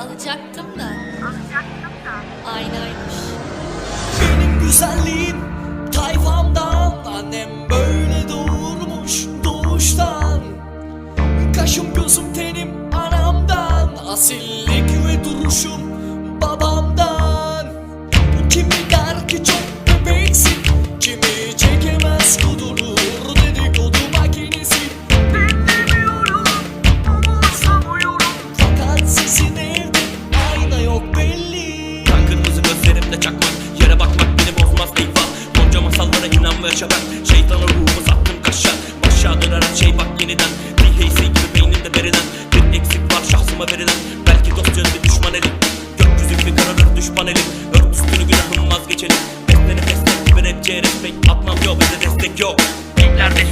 Alacaktım da. Aynaymış. Benim güzelliğim tayfamdan Annem böyle doğurmuş doğuştan Kaşım gözüm tenim anamdan Asillik ve duruşum yaşa ben Şeytana ruhumu sattım kaşa. Başa döner her şey bak yeniden. Heysi gibi beynimde verilen Bir eksik var şahsıma verilen. Belki dost bir düşman eli Gökyüzü gibi kararır düşman eli Ört üstünü günahım vazgeçelim. Beslenip beslen gibi rapçiye respekt Atmam yok bize destek yok. Beklerde